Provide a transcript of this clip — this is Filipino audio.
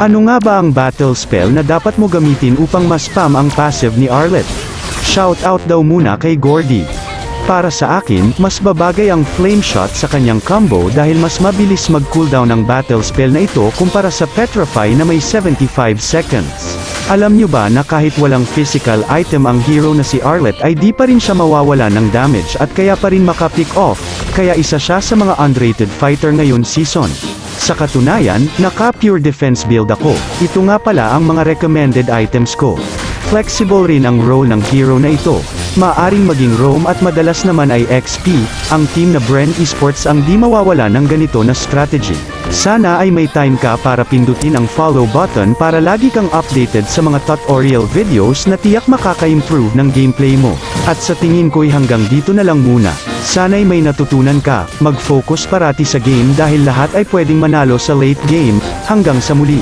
Ano nga ba ang battle spell na dapat mo gamitin upang ma-spam ang passive ni Arlet? Shoutout daw muna kay Gordy. Para sa akin, mas babagay ang Flame Shot sa kanyang combo dahil mas mabilis mag-cooldown ang battle spell na ito kumpara sa Petrify na may 75 seconds. Alam nyo ba na kahit walang physical item ang hero na si Arlet ay di pa rin siya mawawala ng damage at kaya pa rin maka-pick off, kaya isa siya sa mga underrated fighter ngayon season. Sa katunayan, naka-pure defense build ako. Ito nga pala ang mga recommended items ko. Flexible rin ang role ng hero na ito. Maaring maging roam at madalas naman ay XP, ang team na Bren Esports ang di mawawala ng ganito na strategy. Sana ay may time ka para pindutin ang follow button para lagi kang updated sa mga tutorial videos na tiyak makaka-improve ng gameplay mo. At sa tingin ko'y hanggang dito na lang muna. Sana'y may natutunan ka, mag-focus parati sa game dahil lahat ay pwedeng manalo sa late game, hanggang sa muli.